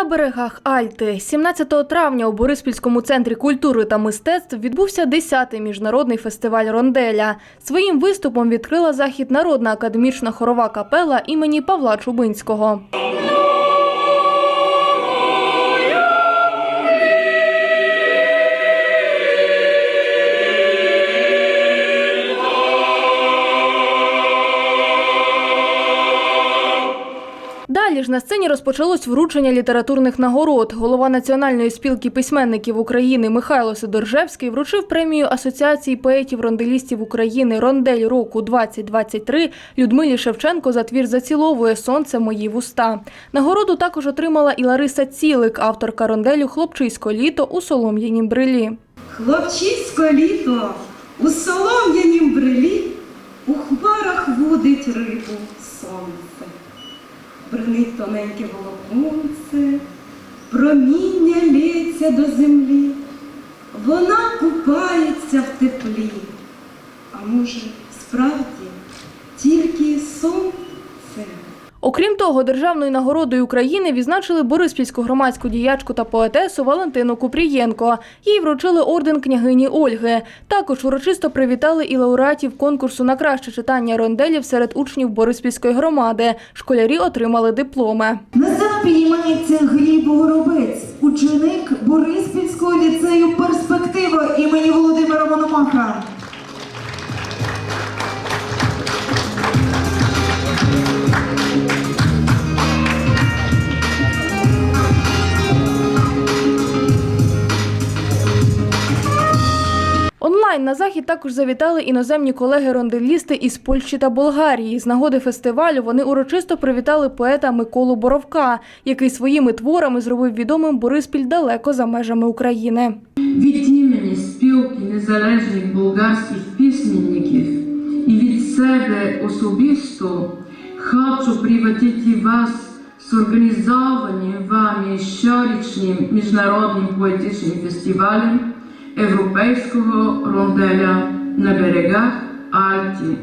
На берегах Альти 17 травня у Бориспільському центрі культури та мистецтв відбувся 10-й міжнародний фестиваль Ронделя. Своїм виступом відкрила захід народна академічна хорова капела імені Павла Чубинського. Далі ж на сцені розпочалось вручення літературних нагород. Голова Національної спілки письменників України Михайло Сидоржевський вручив премію Асоціації поетів-ронделістів України Рондель року 2023 Людмилі Шевченко за твір «Заціловує сонце мої вуста. Нагороду також отримала і Лариса Цілик, авторка ронделю Хлопчисько літо у солом'янім брилі. Хлопчисько літо у солом'янім брилі у хмарах водить рибу сонце. Бринить тоненьке волоконце, проміння лється до землі, вона купається в теплі. А може, справді, тільки сонце. Окрім того, державною нагородою України відзначили Бориспільську громадську діячку та поетесу Валентину Купрієнко. Їй вручили орден княгині Ольги. Також урочисто привітали і лауреатів конкурсу на краще читання ронделів серед учнів Бориспільської громади. Школярі отримали дипломи. На сцену піднімається Онлайн на захід також завітали іноземні колеги-ронделісти із Польщі та Болгарії. З нагоди фестивалю вони урочисто привітали поета Миколу Боровка, який своїми творами зробив відомим Бориспіль далеко за межами України. Від імені спілки незалежних болгарських письменників і від себе особисто хочу привітати вас з організованим вами щорічним міжнародним поетичним фестивалем Європейського ронделя на берегах Альті,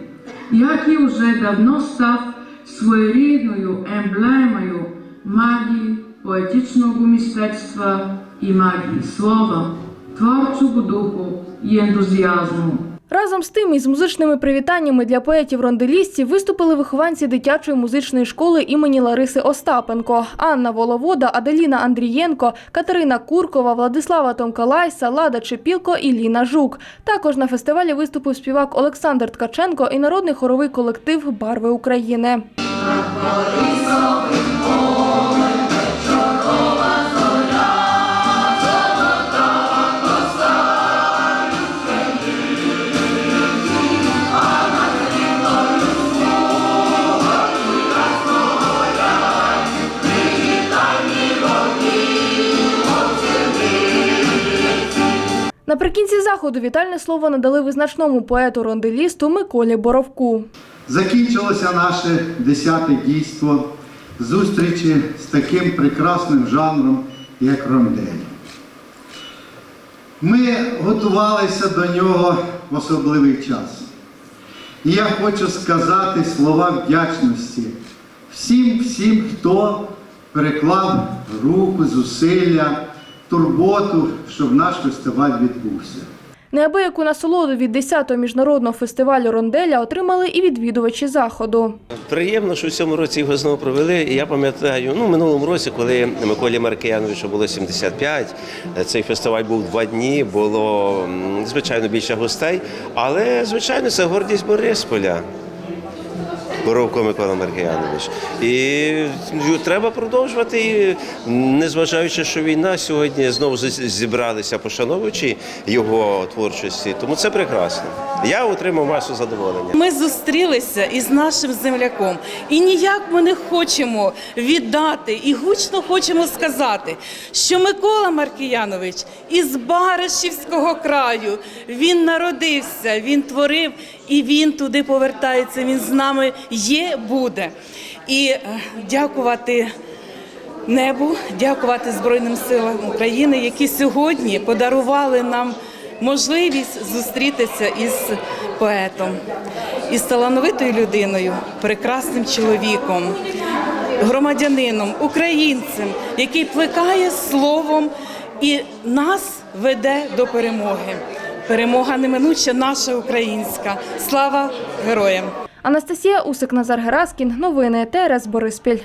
який вже давно став своєрідною емблемою магії поетичного мистецтва і магії слова, творчого духу і ентузіазму. Разом з тим, із музичними привітаннями для поетів-ронделістів виступили вихованці дитячої музичної школи імені Лариси Остапенко, Анна Воловода, Аделіна Андрієнко, Катерина Куркова, Владислава Томкалайса, Лада Чепілко і Ліна Жук. Також на фестивалі виступив співак Олександр Ткаченко і народний хоровий колектив Барви України. Наприкінці заходу вітальне слово надали визначному поету-ронделісту Миколі Боровку. Закінчилося наше десяте дійство зустрічі з таким прекрасним жанром, як рондель. Ми готувалися до нього в особливий час. І я хочу сказати слова вдячності всім, всім, хто переклав руку, зусилля, турботу, щоб наш фестиваль відбувся. Неабияку насолоду від 10-го міжнародного фестивалю ронделя отримали і відвідувачі заходу. Приємно, що в цьому році його знову провели. Я пам'ятаю, ну минулому році, коли Миколі Маркияновичу було 75, цей фестиваль був два дні, було звичайно більше гостей, але звичайно це гордість Борисполя. Боровко Микола Маркиянович. І ну, треба продовжувати, і, незважаючи, що війна сьогодні знову зібралися пошановуючи його творчості. Тому це прекрасно. Я отримав масу задоволення. Ми зустрілися із нашим земляком, і ніяк ми не хочемо віддати і гучно хочемо сказати, що Микола Маркіянович із Баришівського краю він народився, він творив і він туди повертається. Він з нами є, буде. І е, дякувати небу, дякувати Збройним силам України, які сьогодні подарували нам можливість зустрітися із поетом, із талановитою людиною, прекрасним чоловіком. громадянином, українцем, який плекає словом і нас веде до перемоги. Перемога неминуча наша українська. Слава героям! Анастасія Усик, Назар Гераскін. Новини ТРС Бориспіль.